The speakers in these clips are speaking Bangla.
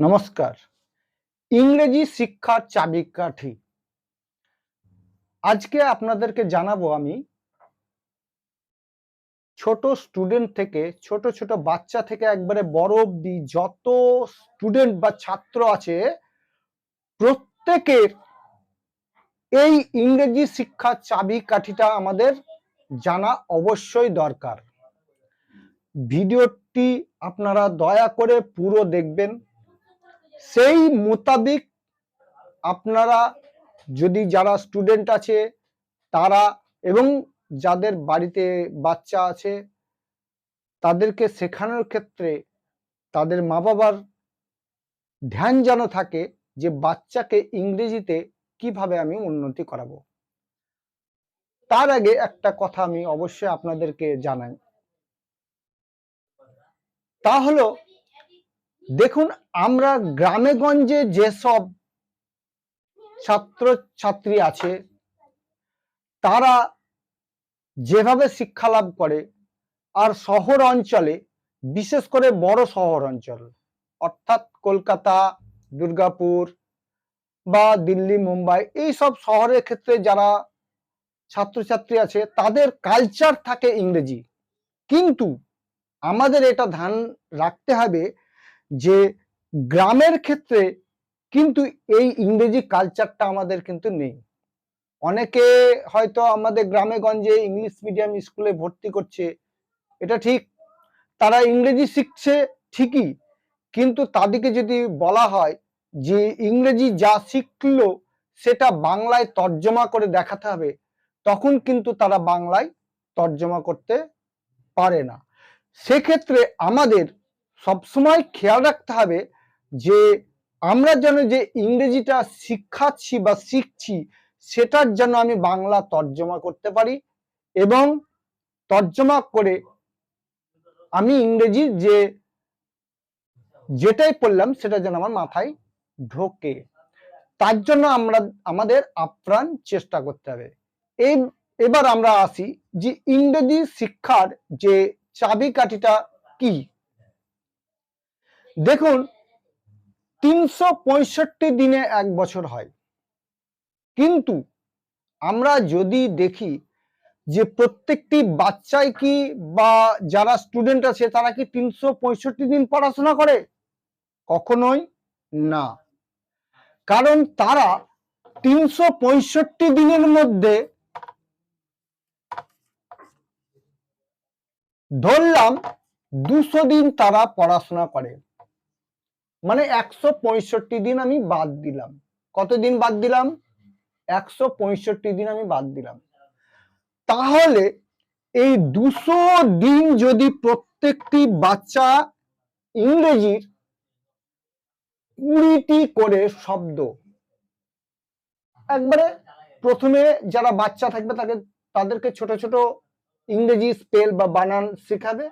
নমস্কার। ইংরেজি শিক্ষার চাবিকাঠি। আজকে আপনাদেরকে জানাব আমি ছোট স্টুডেন্ট থেকে, ছোট ছোট বাচ্চা থেকে একবারে বড় অব্দি যত স্টুডেন্ট বা ছাত্র আছে, প্রত্যেকের এই ইংরেজি শিক্ষার চাবিকাঠিটা আমাদের জানা অবশ্যই দরকার। ভিডিওটি আপনারা দয়া করে পুরো দেখবেন। সেই মোতাবিক আপনারা যদি যারা স্টুডেন্ট আছে, তারা এবং যাদের বাড়িতে বাচ্চা আছে, তাদেরকে শেখানোর ক্ষেত্রে তাদের মা বাবার ধ্যান যেন থাকে যে বাচ্চাকে ইংরেজিতে কীভাবে আমি উন্নতি করাবো। তার আগে একটা কথা আমি অবশ্যই আপনাদেরকে জানাই। তা হলো দেখুন, আমরা গ্রামে গঞ্জে যেসব ছাত্র ছাত্রী আছে, তারা যেভাবে শিক্ষা লাভ করে, আর শহর অঞ্চলে, বিশেষ করে বড় শহর অঞ্চল, অর্থাৎ কলকাতা, দুর্গাপুর বা দিল্লি, মুম্বাই, এই সব শহরের ক্ষেত্রে যারা ছাত্রছাত্রী আছে, তাদের কালচার থাকে ইংরেজি। কিন্তু আমাদের এটা ধ্যান রাখতে হবে যে গ্রামের ক্ষেত্রে কিন্তু এই ইংরেজি কালচারটা আমাদের কিন্তু নেই। অনেকে হয়তো আমাদের গ্রামে গঞ্জে ইংলিশ মিডিয়াম স্কুলে ভর্তি করছে, এটা ঠিক, তারা ইংরেজি শিখছে ঠিকই, কিন্তু তাদেরকে যদি বলা হয় যে ইংরেজি যা শিখলো সেটা বাংলায় তর্জমা করে দেখাতে হবে, তখন কিন্তু তারা বাংলায় তর্জমা করতে পারে না। সেক্ষেত্রে আমাদের সবসময় খেয়াল রাখতে হবে যে আমরা যেন যে ইংরেজিটা শিক্ষাচ্ছি বা শিখছি, সেটার জন্য আমি বাংলা তর্জমা করতে পারি এবং তর্জমা করে আমি ইংরেজি যে যেটাই পড়লাম, সেটা যেন আমার মাথায় ঢোকে। তার জন্য আমরা, আমাদের আপ্রাণ চেষ্টা করতে হবে। এই, এবার আমরা আসি যে ইংরেজি শিক্ষার যে চাবিকাঠিটা কি? দেখুন, তিনশো পঁয়ষট্টি দিনে এক বছর হয়। কিন্তু আমরা যদি দেখি যে প্রত্যেকটি বাচ্চাই কি বা যারা স্টুডেন্ট আছে, তারা কি তিনশো পঁয়ষট্টি দিন পড়াশোনা করে? কখনোই না। কারণ তারা তিনশো পঁয়ষট্টি দিনের মধ্যে ধরলাম দুশো দিন তারা পড়াশোনা করে। মানে একশো পঁয়ষট্টি দিন আমি বাদ দিলাম। কতদিন বাদ দিলাম? একশো পঁয়ষট্টি দিন আমি বাদ দিলাম। তাহলে এই দুশো দিন যদি প্রত্যেকটি বাচ্চা ইংরেজির কুড়িটি করে শব্দ, একবারে প্রথমে যারা বাচ্চা থাকবে তাকে, তাদেরকে ছোট ছোট ইংরেজি স্পেল বা বানান শেখাবে।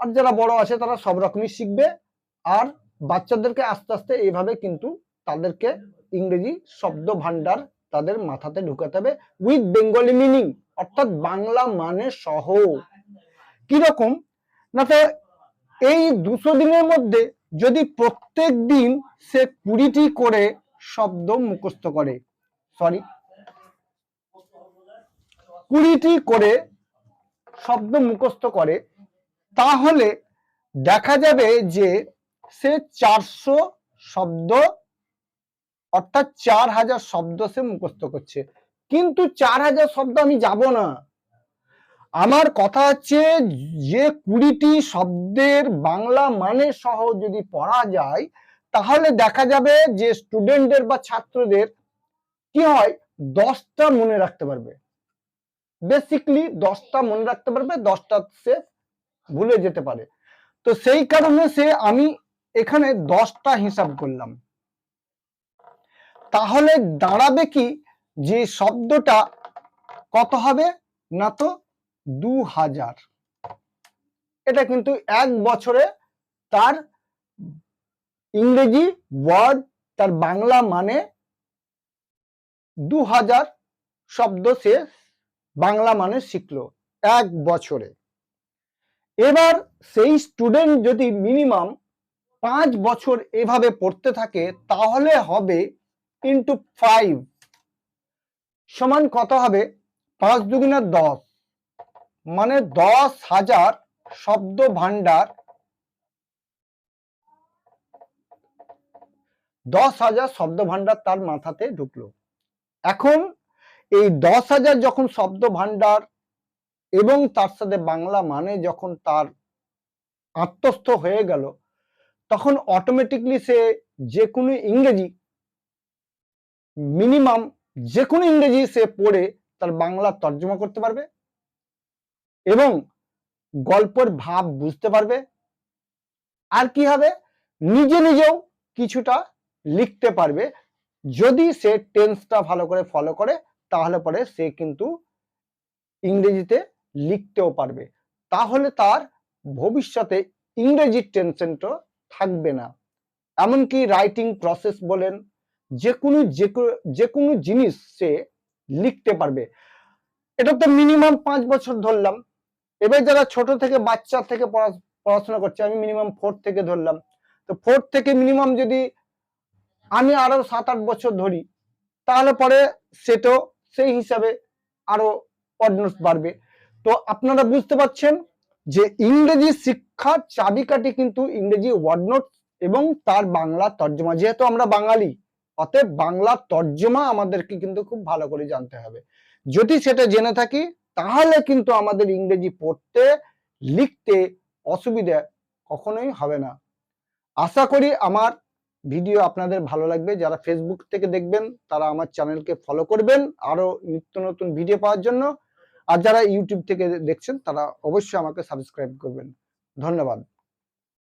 আর যারা বড় আছে তারা সব রকমই শিখবে। আর বাচ্চাদেরকে আস্তে আস্তে এইভাবে কিন্তু তাদেরকে ইংরেজি শব্দ ভান্ডার তাদের মাথাতে ঢুকাতে হবে উইথ বেঙ্গলি মিনিং অর্থাৎ বাংলা মানে সহ। কীরকম? না এই দুশো দিনের মধ্যে যদি প্রত্যেক দিন সে কুড়িটি করে শব্দ মুখস্থ করে সরি কুড়িটি করে শব্দ মুখস্থ করে, তাহলে দেখা যাবে যে সে চারশো শব্দ, অর্থাৎ চার হাজার শব্দ সে মুখস্থ করছে। কিন্তু চার হাজার শব্দ আমি যাব না। আমার কথা হচ্ছে যে কুড়িটি শব্দের বাংলা মানে সহ যদি পড়া যায়, তাহলে দেখা যাবে যে স্টুডেন্টদের বা ছাত্রদের কি হয়, দশটা মনে রাখতে পারবে। বেসিকলি দশটা মনে রাখতে পারবে, দশটা সে ভুলে যেতে পারে। তো সেই কারণে সে আমি এখানে দশটা হিসাব করলাম। তাহলে দাঁড়াবে কি? যে শব্দটা কত হবে? না তো দু হাজার। এটা কিন্তু এক বছরে তার ইংরেজি ওয়ার্ড, তার বাংলা মানে দু হাজার শব্দ সে বাংলা মানে শিখলো এক বছরে। এবার সেই স্টুডেন্ট যদি মিনিমাম পাঁচ বছর এভাবে পড়তে থাকে, তাহলে হবে ইন্টু ফাইভ সমান কত হবে? পাঁচ দুগুণে দশ। মানে দশ হাজার শব্দ ভান্ডার দশ হাজার শব্দ ভান্ডার তার মাথাতে ঢুকলো। এখন এই দশ হাজার যখন শব্দ ভান্ডার এবং তার সাথে বাংলা মানে যখন তার আত্মস্থ হয়ে গেল তখন অটোমেটিকলি সে যে কোনো ইংরেজি মিনিমাম যে কোনো ইংরেজি সে পড়ে তার বাংলা তর্জমা করতে পারবে এবং গল্পের ভাব বুঝতে পারবে। আর কি হবে? নিজে নিজেও কিছুটা লিখতে পারবে। যদি সে টেন্সটা ভালো করে ফলো করে, তাহলে পরে সে কিন্তু ইংরেজিতে লিখতেও পারবে। তাহলে তার ভবিষ্যতে ইংরেজির টেনশনটা থাকবে না। এমনকি রাইটিং প্রসেস বলেন যে কোনো যে কোনো জিনিস সে লিখতে পারবে। এটা তো মিনিমাম পাঁচ বছর ধরলাম। এবার যারা ছোট থেকে বাচ্চা থেকে পড়া- পড়াশোনা করছে, আমি মিনিমাম ফোর্থ থেকে ধরলাম। তো ফোর্থ থেকে মিনিমাম যদি আমি আরও সাত, আট বছর ধরি, তাহলে পরে সেটাও সেই হিসাবে আরও অডনস বাড়বে। তো আপনারা বুঝতে পারছেন? যে ইংরেজি শিক্ষার চাবিকাঠি কিন্তু ইংরেজি ওয়ার্ড নোট এবং তার বাংলা তর্জমা, যেহেতু আমরা বাঙালি, অতএব বাংলা তর্জমা আমাদেরকে কিন্তু খুব ভালো করে জানতে হবে। যদি সেটা জেনে থাকি, তাহলে কিন্তু আমাদের ইংরেজি পড়তে, লিখতে অসুবিধা কখনোই হবে না। আশা করি আমার ভিডিও আপনাদের ভালো লাগবে। যারা ফেসবুক থেকে দেখবেন, তারা আমার চ্যানেলকে ফলো করবেন। আরও নিত্য নতুন ভিডিও পাওয়ার জন্য আর যারা ইউটিউব থেকে দেখছেন তারা অবশ্যই আমাকে সাবস্ক্রাইব করবেন। ধন্যবাদ।